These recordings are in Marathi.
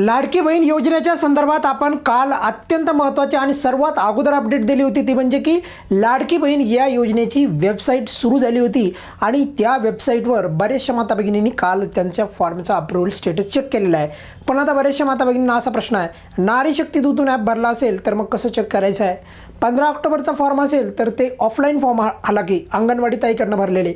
लाडकी बहीण योजनेच्या संदर्भात आपण काल अत्यंत महत्त्वाची आणि सर्वात अगोदर अपडेट दिली होती ती म्हणजे की लाडकी बहीण या योजनेची वेबसाईट सुरू झाली होती आणि त्या वेबसाईटवर बऱ्याचशा माता भगिनींनी काल त्यांच्या फॉर्मचा अप्रुव्हल स्टेटस चेक केलेला आहे. पण आता बऱ्याचशा माता भगिनींना असा प्रश्न आहे नारी शक्ती दूतून ॲप भरला असेल तर मग कसं चेक करायचं आहे? पंधरा ऑक्टोबरचा फॉर्म असेल तर ते ऑफलाईन फॉर्म आला की अंगणवाडी ताईकडनं भरलेले.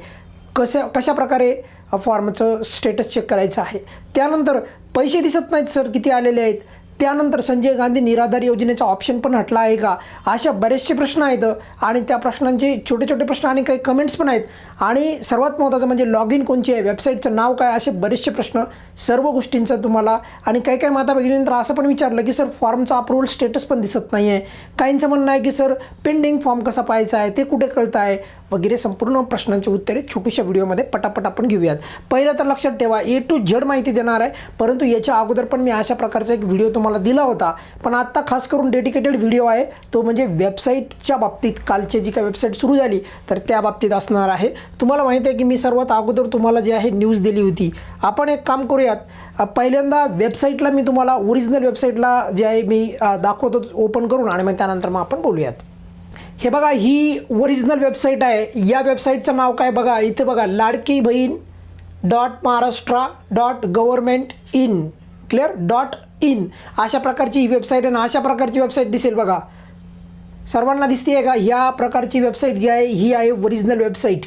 कसे कशा प्रकारे फॉर्मचं स्टेटस चेक करायचं आहे. त्यानंतर पैसे दिसत नाहीत सर किती आलेले आहेत? त्यानंतर संजय गांधी निराधार योजनेचा ऑप्शन पण हटला आहे का? अशा बरेचसे प्रश्न आहेत. आणि त्या प्रश्नांचे छोटे छोटे प्रश्न आणि काही कमेंट्स पण आहेत. आणि सर्वात महत्त्वाचं म्हणजे लॉग इन कोणची आहे? वेबसाईटचं नाव काय? असे बरेचसे प्रश्न सर्व गोष्टींचा तुम्हाला आणि काही काही माता भगिनींतर असं पण विचारलं की सर फॉर्मचा अप्रूव्हल स्टेटस पण दिसत नाही आहे काहींचं म्हणणं आहे की सर पेंडिंग फॉर्म कसा पाहायचा आहे? ते कुठे कळतं आहे वगैरे संपूर्ण प्रश्नांची उत्तरे छोट्याशा व्हिडिओमध्ये पटापट आपण घेऊयात. पहिलं तर लक्षात ठेवा ए टू झेड माहिती देणार आहे परंतु याच्या अगोदर पण मी अशा प्रकारचा एक व्हिडिओ तुम्हाला दिला होता. पण आत्ता खास करून डेडिकेटेड व्हिडिओ आहे तो म्हणजे वेबसाईटच्या बाबतीत कालची जी काय वेबसाईट सुरू झाली तर त्या बाबतीत असणार आहे. तुम्हाला माहिती आहे की मी सर्वात अगोदर तुम्हाला जे आहे न्यूज दिली होती. आपण एक काम करूयात. पहिल्यांदा वेबसाईटला मी तुम्हाला ओरिजिनल वेबसाईटला जे आहे मी दाखवतो ओपन करून आणि मग त्यानंतर मग आपण बोलूयात. हे बघा ही ओरिजिनल वेबसाईट आहे. या वेबसाईटचं नाव काय बघा? इथे बघा Ladki Bahin dot Maharashtra dot government in clear dot in अशा प्रकारची ही वेबसाईट आहे ना अशा प्रकारची वेबसाईट दिसेल बघा. सर्वांना दिसते आहे का? या प्रकारची वेबसाईट जी आहे ही आहे ओरिजिनल वेबसाईट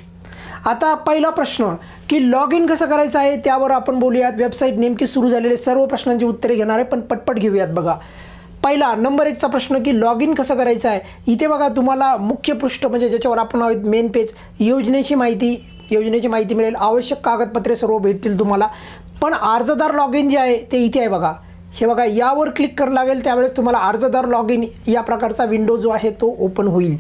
आता पहिला प्रश्न की लॉग इन कसं करायचं आहे त्यावर आपण बोलूयात. वेबसाईट नेमकी सुरू झालेले सर्व प्रश्नांची उत्तरे घेणार आहे पण पटपट घेऊयात बघा. पहिला नंबर एकचा प्रश्न की लॉग इन कसं करायचं आहे? इथे बघा तुम्हाला मुख्य पृष्ठ म्हणजे ज्याच्यावर आपण आहोत मेन पेज योजनेची माहिती योजनेची माहिती मिळेल. आवश्यक कागदपत्रे सर्व भेटतील तुम्हाला. पण अर्जदार लॉग इन जे आहे ते इथे आहे बघा. हे बघा यावर क्लिक करावं लागेल त्यावेळेस तुम्हाला अर्जदार लॉग इन या प्रकारचा विंडो जो आहे तो ओपन होईल.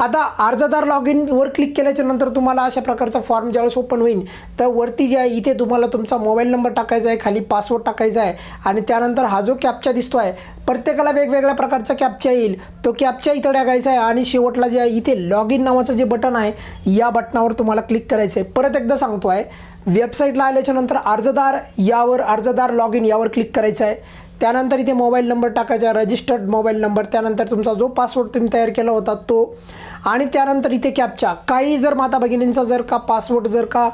आता अर्जदार लॉग इनवर क्लिक केल्याच्यानंतर तुम्हाला अशा प्रकारचा फॉर्म ज्यावेळेस ओपन होईल तर वरती जे आहे इथे तुम्हाला तुमचा मोबाईल नंबर टाकायचा आहे खाली पासवर्ड टाकायचा आहे आणि त्यानंतर हा जो कॅपचा दिसतो आहे प्रत्येकाला वेगवेगळ्या प्रकारचा कॅपचा येईल. तो कॅपचा इथं टाकायचा आहे आणि शेवटला जे आहे इथे लॉग इन नावाचं जे बटन आहे या बटनावर तुम्हाला क्लिक करायचं आहे. परत एकदा सांगतो आहे वेबसाईटला आल्याच्यानंतर अर्जदार यावर अर्जदार लॉग इन यावर क्लिक करायचं आहे. त्यानंतर इथे मोबाईल नंबर टाकायचा रजिस्टर्ड मोबाईल नंबर. त्यानंतर तुमचा जो पासवर्ड तुम्ही तयार केला होता तो. आणि त्यानंतर इथे कॅपचा काही जर माता भगिनींचा जर का पासवर्ड जर का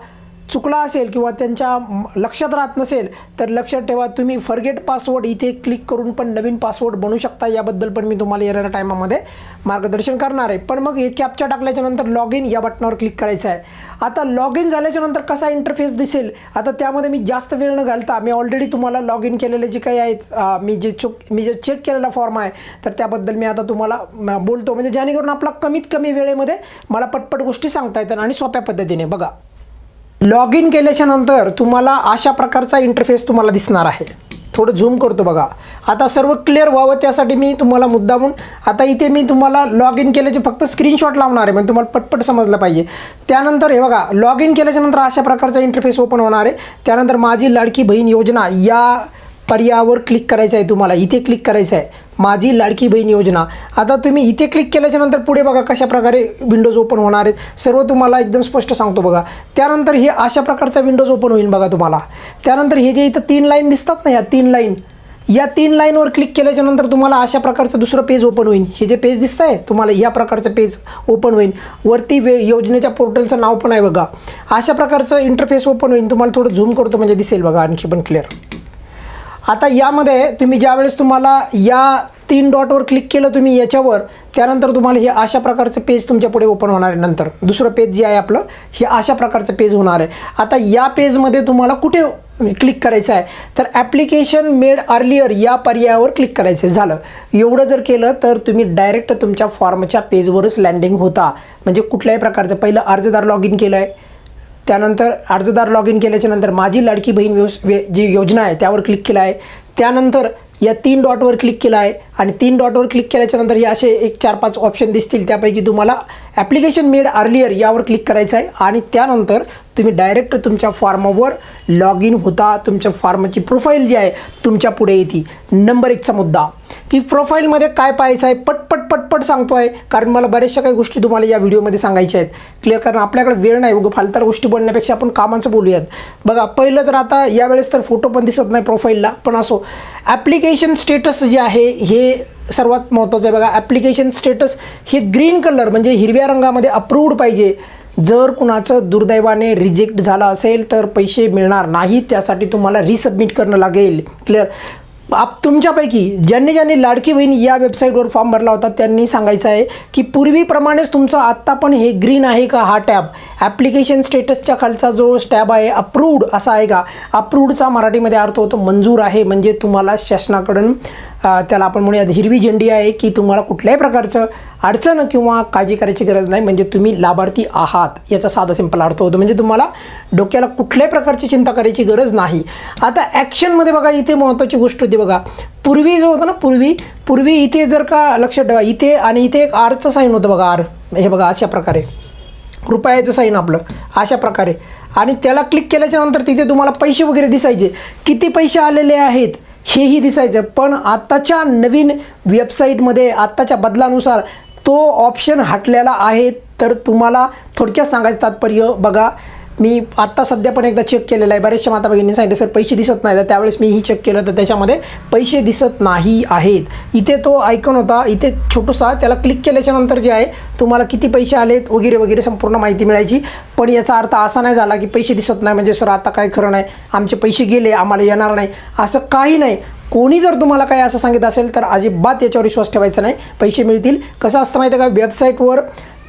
चुकला असेल किंवा त्यांच्या लक्षात राहत नसेल तर लक्षात ठेवा तुम्ही फरगेट पासवर्ड इथे क्लिक करून पण नवीन पासवर्ड बनवू शकता. याबद्दल पण मी तुम्हाला येणाऱ्या टायमामध्ये मार्गदर्शन करणार आहे. पण मग हे कॅपचा टाकल्याच्या नंतर लॉग इन या बटनावर क्लिक करायचं आहे. आता लॉग इन झाल्याच्यानंतर कसा इंटरफेस दिसेल? आता त्यामध्ये मी जास्त वेळ न घालता मी ऑलरेडी तुम्हाला लॉग इन केलेले जे काही आहेत मी जे चुक मी जे चेक केलेला फॉर्म आहे तर त्याबद्दल मी आता तुम्हाला बोलतो. म्हणजे जेणेकरून आपला कमीत कमी वेळेमध्ये मला पटपट गोष्टी सांगता येतात आणि सोप्या पद्धतीने. बघा. लॉग इन केल्याच्यानंतर तुम्हाला अशा प्रकारचा इंटरफेस तुम्हाला दिसणार आहे. थोडं झूम करतो बघा. आता सर्व क्लिअर व्हावं त्यासाठी मी तुम्हाला मुद्दामून आता इथे मी तुम्हाला लॉग इन केल्याचे फक्त स्क्रीनशॉट लावणार आहे म्हणजे तुम्हाला पटपट समजलं पाहिजे. त्यानंतर हे बघा लॉग इन केल्याच्यानंतर अशा प्रकारचा इंटरफेस ओपन होणार आहे. त्यानंतर माझी लाडकी बहीण योजना या पर्यायावर क्लिक करायचं आहे तुम्हाला. इथे क्लिक करायचं आहे. माझी लाडकी बहीण योजना. आता तुम्ही इथे क्लिक केल्याच्यानंतर पुढे बघा कशा प्रकारे विंडोज ओपन होणार आहेत. सर्व तुम्हाला एकदम स्पष्ट सांगतो बघा. त्यानंतर हे अशा प्रकारचा विंडोज ओपन होईल बघा तुम्हाला. त्यानंतर हे जे इथं तीन लाईन दिसतात ना या तीन लाईन या तीन लाईनवर क्लिक केल्याच्यानंतर तुम्हाला अशा प्रकारचं दुसरं पेज ओपन होईल. हे जे पेज दिसतं आहे तुम्हाला या प्रकारचं पेज ओपन होईल. वरती वे योजनेच्या पोर्टलचं नाव पण आहे बघा. अशा प्रकारचं इंटरफेस ओपन होईल. तुम्हाला थोडं झूम करतो म्हणजे दिसेल बघा आणखी पण क्लिअर आता यामध्ये तुम्ही ज्यावेळेस तुम्हाला या तीन डॉटवर क्लिक केलं तुम्ही याच्यावर त्यानंतर तुम्हाला हे अशा प्रकारचं पेज तुमच्यापुढे ओपन होणार आहे नंतर. दुसरं पेज जे आहे आपलं हे अशा प्रकारचं पेज होणार आहे. आता या पेजमध्ये तुम्हाला कुठे क्लिक करायचं आहे? तर ॲप्लिकेशन मेड अर्लियर या पर्यायावर क्लिक करायचं आहे. झालं. एवढं जर केलं तर तुम्ही डायरेक्ट तुमच्या फॉर्मच्या पेजवरच लँडिंग होता. म्हणजे कुठल्याही प्रकारचं. पहिलं अर्जदार लॉग इन केलं आहे त्यानंतर अर्जदार लॉग इन केल्याच्यानंतर माझी लाडकी बहीण व्यव जी योजना आहे त्यावर क्लिक केलं आहे. त्यानंतर या तीन डॉटवर क्लिक केलं आहे आणि तीन डॉटवर क्लिक केल्याच्यानंतर हे असे एक चार पाच ऑप्शन दिसतील. त्यापैकी तुम्हाला ॲप्लिकेशन मेड अर्लियर यावर क्लिक करायचं आहे. आणि त्यानंतर तुम्ही डायरेक्ट तुमच्या फॉर्मवर लॉग इन होता. तुमच्या फॉर्मची प्रोफाईल जी आहे तुमच्यापुढे येते. नंबर एकचा मुद्दा. की प्रोफाईलमध्ये काय पाहायचं आहे पटपट पटपट सांगतो आहे कारण मला बऱ्याचशा काही गोष्टी तुम्हाला या व्हिडिओमध्ये सांगायच्या आहेत. क्लिअर कारण आपल्याकडे वेळ नाही. उगं फालतर गोष्टी बोलण्यापेक्षा आपण कामाचं बोलूयात. बघा पहिलं तर आता यावेळेस तर फोटो पण दिसत नाही प्रोफाईलला पण असो ॲप्लिकेशन स्टेटस जे आहे हे सर्वात महत्त्वाचं आहे. बघा ॲप्लिकेशन स्टेटस हे ग्रीन कलर म्हणजे हिरव्या रंगामध्ये अप्रूव्ड पाहिजे. जर कुणाचं दुर्दैवाने रिजेक्ट झालं असेल तर पैसे मिळणार नाही. त्यासाठी तुम्हाला रिसबमिट करणं लागेल. क्लिअर आप तुमच्यापैकी ज्यांनी ज्यांनी लाडकी बहीण या वेबसाईटवर फॉर्म भरला होता त्यांनी सांगायचं आहे की पूर्वीप्रमाणेच तुमचं आत्ता पण हे ग्रीन आहे का हा टॅब? ॲप्लिकेशन स्टेटसच्या खालचा जो टॅब आहे अप्रूव्ड असा आहे का? अप्रूव्डचा मराठीमध्ये अर्थ होतो मंजूर आहे म्हणजे तुम्हाला शासनाकडून त्याला आपण म्हणूयात हिरवी झेंडी आहे की तुम्हाला कुठल्याही प्रकारचं अडचण किंवा काळजी करायची गरज नाही. म्हणजे तुम्ही लाभार्थी आहात याचा साधा सिंपल अर्थ होतो. म्हणजे तुम्हाला डोक्याला कुठल्याही प्रकारची चिंता करायची गरज नाही. आता ॲक्शनमध्ये बघा इथे महत्त्वाची गोष्ट होती बघा. पूर्वी जो होता ना पूर्वी पूर्वी इथे जर का लक्षात ठेवा इथे आणि इथे एक आरचं साईन होतं बघा आर हे बघा अशा प्रकारे. कृपयाचं साईन आपलं अशा प्रकारे. आणि त्याला क्लिक केल्याच्यानंतर तिथे तुम्हाला पैसे वगैरे दिसायचे. किती पैसे आलेले आहेत? हेही दिसायचं. पण आत्ताच्या नवीन वेबसाईटमध्ये आत्ताच्या बदलानुसार तो ऑप्शन हटलेला आहे. तर तुम्हाला थोडक्यात सांगायचं तात्पर्य बघा. मी आत्ता सध्या पण एकदा चेक केलेलं आहे. बरेचशा माता भगिनी सांगितलं सर पैसे दिसत नाही तर त्यावेळेस मी ही चेक केलं तर त्याच्यामध्ये पैसे दिसत नाही आहेत. इथे तो आयकॉन होता. इथे छोटूसा त्याला क्लिक केल्याच्यानंतर जे आहे तुम्हाला किती पैसे आलेत वगैरे वगैरे संपूर्ण माहिती मिळायची. पण याचा अर्थ असा नाही झाला की पैसे दिसत नाही. म्हणजे सर आता काय खरं नाही. आमचे पैसे गेले आम्हाला येणार नाही. असं काही नाही. कोणी जर तुम्हाला काही असं सांगितलं असेल तर अजिबात याच्यावर विश्वास ठेवायचा नाही. पैसे मिळतील. कसं असतं माहिती आहे का? वेबसाईटवर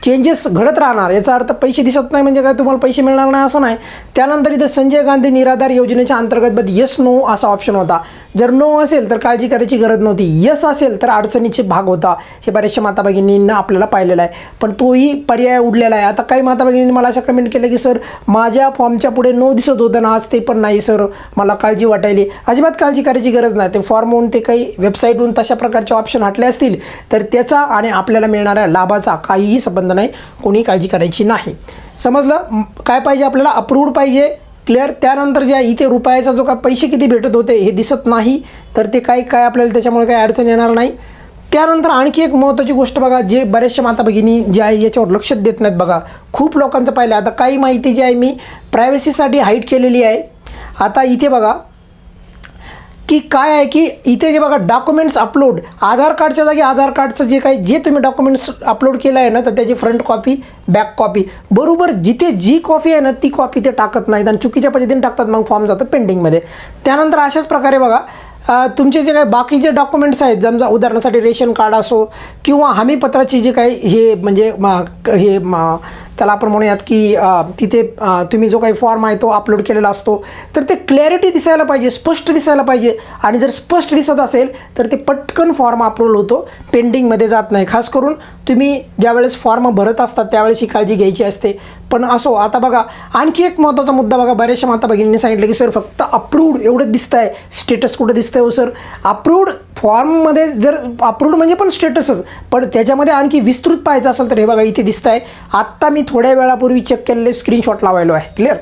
चेंजेस घडत राहणार. याचा अर्थ पैसे दिसत नाही म्हणजे काय तुम्हाला पैसे मिळणार नाही असं नाही. त्यानंतर इथे संजय गांधी निराधार योजनेच्या अंतर्गत बद यस नो असा ऑप्शन होता. जर नो असेल तर काळजी करायची गरज नव्हती. यस असेल तर अडचणीचे भाग होता. हे बऱ्याचशा माता भगिनींना आपल्याला पाहिलेलं आहे. पण तोही पर्याय उडलेला आहे. आता काही माता भगिनींनी मला असं कमेंट केलं की सर माझ्या फॉर्मच्या पुढे नो दिसत होतं ना आज ते पण नाही सर. मला काळजी वाटायली. अजिबात काळजी करायची गरज नाही. ते फॉर्महून ते काही वेबसाईटहून तशा प्रकारचे ऑप्शन हटले असतील तर त्याचा आणि आपल्याला मिळणाऱ्या लाभाचा काहीही संबंध नाही कोणी काळजी करायची नाही. समजलं? काय पाहिजे आपल्याला? अप्रूव्ड पाहिजे. क्लिअर त्यानंतर जे इथे रुपयाचा जो काय पैसे किती भेटत होते हे दिसत नाही. तर ते काय काय आपल्याला त्याच्यामुळे काही अडचण येणार नाही. त्यानंतर आणखी एक महत्त्वाची गोष्ट बघा जे बऱ्याचशा माता भगिनी जे आहे याच्यावर लक्ष देत नाहीत बघा. खूप लोकांचं पाहिलं. आहे. आता काही माहिती जी आहे मी प्रायव्हसीसाठी हाईट केलेली आहे. आता इथे बघा की काय आहे की इथे जे बघा डॉक्युमेंट्स अपलोड आधार कार्डच्या जागी आधार कार्डचं जे काही जे तुम्ही डॉक्युमेंट्स अपलोड केलं आहे ना तर त्याची फ्रंट कॉपी बॅक कॉपी बरोबर जिथे जी कॉपी आहे ना ती कॉपी ते टाकत नाहीत आणि चुकीच्या पद्धतीने टाकतात मग फॉर्म जातो पेंडिंगमध्ये त्यानंतर अशाच प्रकारे बघा तुमचे जे काही बाकीचे डॉक्युमेंट्स आहेत समजा उदाहरणासाठी रेशन कार्ड असो किंवा हमीपत्राची जे काही हे म्हणजे म, हे त्याला आपण म्हणूयात की तिथे तुम्ही जो काही फॉर्म आहे तो अपलोड केलेला असतो. तर ते क्लॅरिटी दिसायला पाहिजे स्पष्ट दिसायला पाहिजे. आणि जर स्पष्ट दिसत असेल तर ते पटकन फॉर्म अप्रूव्हल होतो. पेंडिंगमध्ये जात नाही. खास करून तुम्ही ज्यावेळेस फॉर्म भरत असतात त्यावेळेस ही काळजी घ्यायची असते. पण असो आता बघा आणखी एक महत्त्वाचा मुद्दा बघा. बऱ्याचशा माता भगिनींनी सांगितलं की सर फक्त अप्रूव्ड एवढं दिसतं आहे स्टेटस कुठं दिसतंय हो सर? अप्रूव्ड फॉर्ममध्ये जर अप्रूव्ड म्हणजे पण स्टेटसच पण त्याच्यामध्ये आणखी विस्तृत पाहायचं असेल तर हे बघा इथे दिसत आहे आत्ता मी थोड्या वेळापूर्वी चेक केलेले स्क्रीनशॉट लावायलो आहे. क्लिअर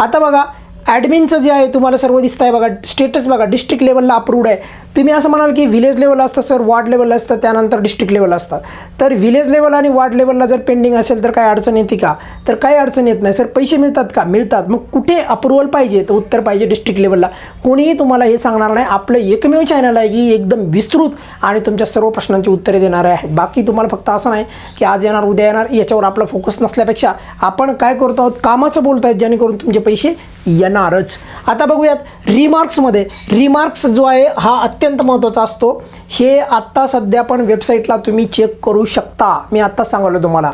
आता बघा ॲडमिनचं जे आहे तुम्हाला सर्व दिसत आहे बघा. स्टेटस बघा डिस्ट्रिक्ट लेवलला अप्रूव्ड आहे. तुम्ही असं म्हणाल की विलेज लेवलला असतं सर वार्ड लेवलला असतं त्यानंतर डिस्ट्रिक्ट लेवल असतं. तर विलेज लेवल आणि वार्ड लेवलला जर पेंडिंग असेल तर काय अडचण येते का? तर काही अडचण येत नाही सर पैसे मिळतात का? मिळतात. मग कुठे अप्रुव्हल पाहिजे? तर उत्तर पाहिजे डिस्ट्रिक्ट लेवलला कोणीही तुम्हाला हे सांगणार नाही. आपलं एकमेव चॅनल आहे की एकदम विस्तृत आणि तुमच्या सर्व प्रश्नांची उत्तरे देणार आहे. बाकी तुम्हाला फक्त असं नाही की आज येणार उद्या येणार याच्यावर आपला फोकस नसल्यापेक्षा आपण काय करतो? आहोत कामाचं बोलतो आहेत जेणेकरून तुमचे पैसे येणारच आता बघूयात रिमार्क्समध्ये रिमार्क्स जो आहे हा अत्यंत महत्त्वाचा असतो. हे आत्ता सध्या पण वेबसाईटला तुम्ही चेक करू शकता. मी आत्ताच सांगितलं तुम्हाला.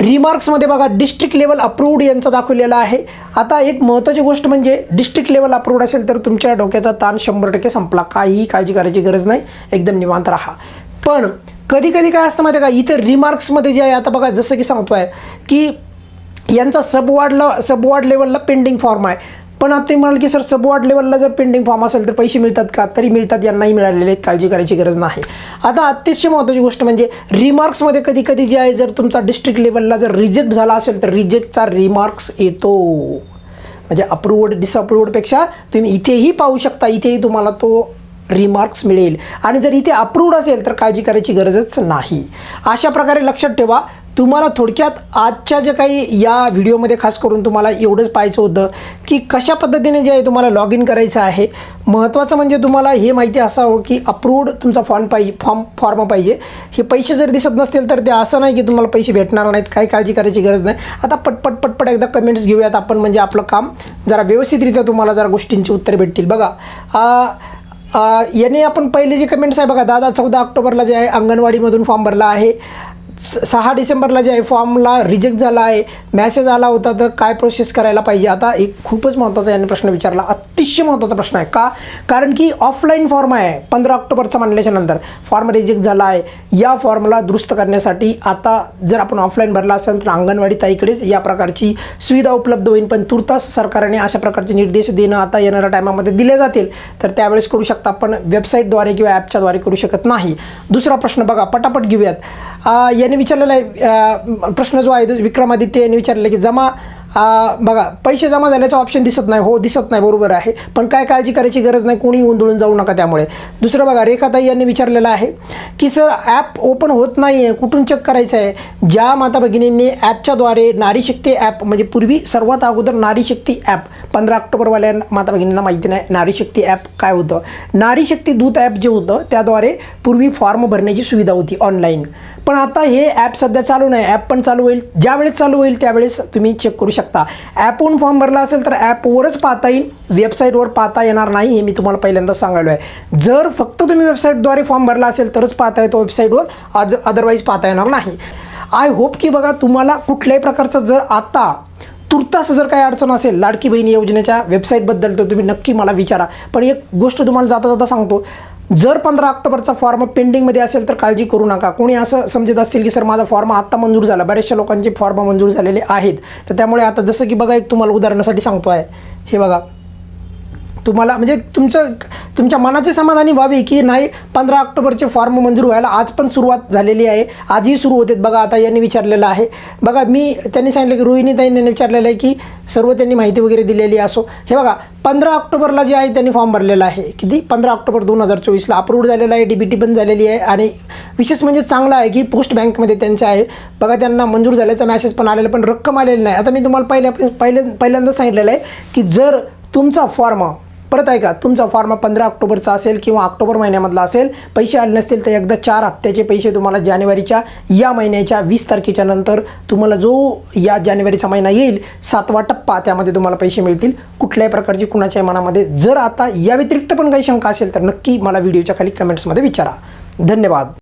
रिमार्क्समध्ये बघा डिस्ट्रिक्ट लेवल अप्रूव्ड यांचं दाखवलेलं आहे. आता एक महत्त्वाची गोष्ट म्हणजे डिस्ट्रिक्ट लेवल अप्रूव्ड असेल तर तुमच्या डोक्याचा ताण शंभर टक्के संपला. काहीही काळजी करायची गरज नाही. एकदम निवांत राहा. पण कधी कधी काय असतं माहिती आहे का? इथे रिमार्क्समध्ये जे आहे आता बघा जसं की सांगतो आहे की यांचा सबवॉर्डला सबवॉर्ड लेवलला पेंडिंग फॉर्म आहे. पण आता तुम्ही म्हणाल की सर सबवॉर्ड लेवलला जर पेंडिंग फॉर्म असेल तर पैसे मिळतात का? तरी मिळतात यांनाही मिळालेले आहेत काळजी करायची गरज नाही. आता अतिशय महत्त्वाची गोष्ट म्हणजे रिमार्क्समध्ये कधी कधी जे आहे जर तुमचा डिस्ट्रिक्ट लेवलला जर रिजेक्ट झाला असेल तर रिजेक्टचा रिमार्क्स येतो. म्हणजे अप्रूव्ड डिसअप्रूव्डपेक्षा तुम्ही इथेही पाहू शकता इथेही तुम्हाला तो रिमार्क्स मिळेल. आणि जर इथे अप्रूव्ड असेल तर काळजी करायची गरजच नाही. अशा प्रकारे लक्षात ठेवा. तुम्हाला थोडक्यात आजच्या जे काही या व्हिडिओमध्ये खास करून तुम्हाला एवढंच पाहायचं होतं की कशा पद्धतीने जे आहे तुम्हाला लॉग इन करायचं आहे. महत्त्वाचं म्हणजे तुम्हाला हे माहिती असावं की अप्रूव्ड तुमचा फॉर्म पाहिजे फॉर्म फॉर्म पाहिजे. हे पैसे जर दिसत नसतील तर ते असं नाही की तुम्हाला पैसे भेटणार नाहीत. काही काळजी करायची गरज नाही. आता पटपट पटपट एकदा कमेंट्स घेऊयात आपण. म्हणजे आपलं काम जरा व्यवस्थितरित्या तुम्हाला जरा गोष्टींची उत्तरे भेटतील. बघा याने आपण पहिले जे कमेंट्स आहे बघा दादा चौदा ऑक्टोबरला जे आहे अंगणवाडीमधून फॉर्म भरला आहे. सहा डिसेंबरला जे आहे फॉर्मला रिजेक्ट झाला आहे. मॅसेज आला होता तर काय प्रोसेस करायला पाहिजे? आता एक खूपच महत्त्वाचा याने प्रश्न विचारला. अतिशय महत्त्वाचा प्रश्न आहे. का? कारण की ऑफलाईन फॉर्म आहे. पंधरा ऑक्टोबरचा म्हणल्याच्या नंतर. फॉर्म रिजेक्ट झाला आहे. या फॉर्मला दुरुस्त करण्यासाठी आता जर आपण ऑफलाईन भरला असेल तर अंगणवाडी ताईकडेच या प्रकारची सुविधा उपलब्ध होईल. पण तुर्तास सरकारने अशा प्रकारचे निर्देश देणं आता येणाऱ्या टायमामध्ये दिले जातील. तर त्यावेळेस करू शकता पण वेबसाईटद्वारे किंवा ॲपच्याद्वारे करू शकत नाही. दुसरा प्रश्न बघा. पटापट घेऊयात. याने विचारलेला आहे प्रश्न जो आहे तो विक्रमादित्य यांनी विचारलेला आहे की जमा बघा पैसे जमा झाल्याचा ऑप्शन दिसत नाही हो दिसत नाही बरोबर आहे. पण काय काळजी करायची गरज नाही कोणी उंदळून जाऊ नका त्यामुळे. दुसरं बघा रेखाताई यांनी विचारलेलं आहे की सर ॲप ओपन होत नाही आहे कुठून चेक करायचं आहे? ज्या माता भगिनींनी ॲपच्याद्वारे नारी शक्ती ॲप म्हणजे पूर्वी सर्वात अगोदर नारी शक्ती ॲप पंधरा ऑक्टोबरवाल्या माता भगिनींना माहिती नाही नारी शक्ती ॲप काय होतं? नारी शक्ती दूत ॲप जे होतं त्याद्वारे पूर्वी फॉर्म भरण्याची सुविधा होती ऑनलाईन पण आता हे ॲप सध्या चालू नाही. ॲप पण चालू होईल. ज्यावेळेस चालू होईल त्यावेळेस तुम्ही चेक करू शकता. ॲपहून फॉर्म भरला असेल तर ॲपवरच पाहता येईल. वेबसाईटवर पाहता येणार नाही हे मी तुम्हाला पहिल्यांदा सांगायलो आहे जर फक्त तुम्ही वेबसाईटद्वारे फॉर्म भरला असेल तरच पाहता येतो. वेबसाईटवर अद अदरवाईज पाहता येणार नाही. आय होप की बघा तुम्हाला कुठल्याही प्रकारचं जर आता तुर्तास जर काही अडचण असेल लाडकी बहिणी योजनेच्या वेबसाईटबद्दल तर तुम्ही नक्की मला विचारा. पण एक गोष्ट तुम्हाला जाता जाता सांगतो. जर पंधरा ऑक्टोबरचा फॉर्म पेंडिंगमध्ये असेल तर काळजी करू नका. कोणी असं समजत असतील की सर माझा फॉर्म आत्ता मंजूर झाला. बऱ्याचशा लोकांचे फॉर्म मंजूर झालेले आहेत. तर त्यामुळे आता जसं की बघा एक तुम्हाला उदाहरणासाठी सांगतो आहे हे बघा. तुम्हाला म्हणजे तुमचं तुमच्या मनाची समाधानी व्हावी की नाही पंधरा ऑक्टोबरचे फॉर्म मंजूर व्हायला आज पण सुरुवात झालेली आहे. आजही सुरू होते बघा आता यांनी विचारलेलं आहे. बघा मी त्यांनी सांगितलं की रोहिणीताईंनी विचारलेलं आहे की सर्व त्यांनी माहिती वगैरे दिलेली असो. हे बघा पंधरा ऑक्टोबरला जे आहे त्यांनी फॉर्म भरलेला आहे. किती? पंधरा ऑक्टोबर दोन हजार चोवीसला अप्रूव्ड झालेला आहे डी बी टी पण झालेली आहे. आणि विशेष म्हणजे चांगलं आहे की पोस्ट बँकमध्ये त्यांचं आहे. बघा त्यांना मंजूर झाल्याचा मॅसेज पण आलेला पण रक्कम आलेली नाही. आता मी तुम्हाला पहिल्या पहिले पहिल्यांदा सांगितलेलं आहे की जर तुमचा फॉर्म परत आहे का तुमचा फॉर्म पंधरा ऑक्टोबरचा असेल किंवा ऑक्टोबर महिन्यामधला असेल पैसे आले नसतील तर एकदा चार हप्त्याचे पैसे तुम्हाला जानेवारीच्या या महिन्याच्या वीस तारखेच्या नंतर तुम्हाला जो या जानेवारीचा महिना येईल सातवा टप्पा त्यामध्ये तुम्हाला पैसे मिळतील. कुठल्याही प्रकारची कुणाच्या मनामध्ये जर आता या व्यतिरिक्त पण काही शंका असेल तर नक्की मला व्हिडिओच्या खाली कमेंट्समध्ये विचारा. धन्यवाद.